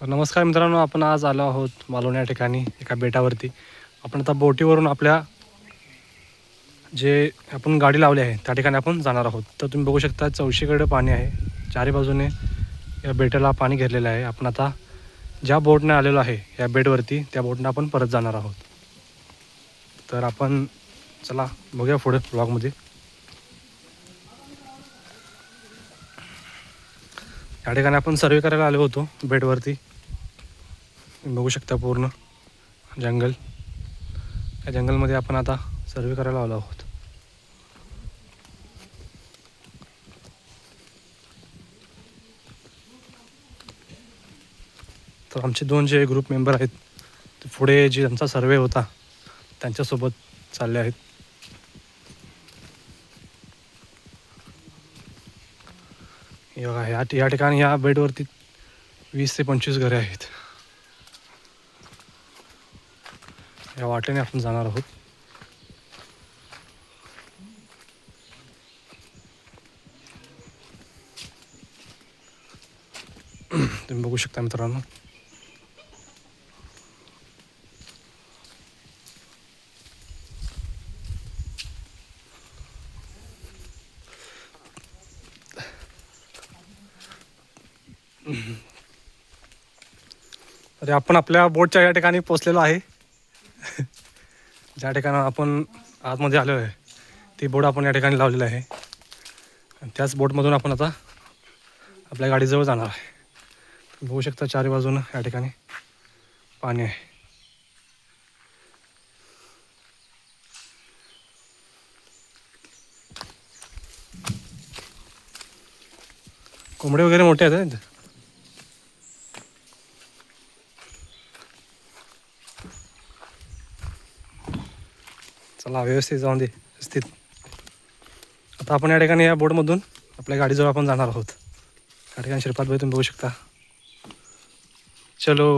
तर नमस्कार मित्रांनो आपण आज आलो आहोत मालवण या ठिकाणी एका बेटावरती. आपण आता बोटीवरून आपल्या जे आपण गाडी लावली आहे त्या ठिकाणी आपण जाणार आहोत. तर तुम्ही बघू शकता चौशीकडे पाणी आहे. चारी बाजूने या बेटाला पाणी घेरलेलं आहे. आपण आता ज्या बोटने आलेलो आहे या बेटवरती त्या बोटनं आपण परत जाणार आहोत. तर आपण चला बघूया पुढे ब्लॉगमध्ये या ठिकाणी आपण सर्वे करायला आलो होतो बेटवरती. बघू शकता पूर्ण जंगल. या जंगलमध्ये आपण आता सर्वे करायला आलो आहोत. तर आमचे दोन जे ग्रुप मेंबर आहेत ते पुढे जे त्यांचा सर्वे होता त्यांच्यासोबत चालले आहेत. हे बघा ह्या या ठिकाणी या बेडवरती वीस ते पंचवीस घरे आहेत. या वाटेने आपण जाणार आहोत. तुम्ही बघू शकता मित्रांनो अरे आपण आपल्या बोटच्या या ठिकाणी पोचलेलो आहे. ज्या ठिकाणी आपण आतमध्ये आलो आहे ती बोट आपण या ठिकाणी लावलेली आहे. आणि त्याच बोटमधून आपण आता आपल्या गाडीजवळ जाणार आहे. तुम्ही बघू शकता चारी बाजूनं या ठिकाणी पाणी आहे. कोंबडे वगैरे मोठे आहेत चला व्यवस्थित जाऊन दे व्यवस्थित. आता आपण या ठिकाणी या बोटमधून आपल्या गाडीजवळ आपण जाणार आहोत. या ठिकाणी श्रीपाद भाई तुम्ही बघू शकता. चलो.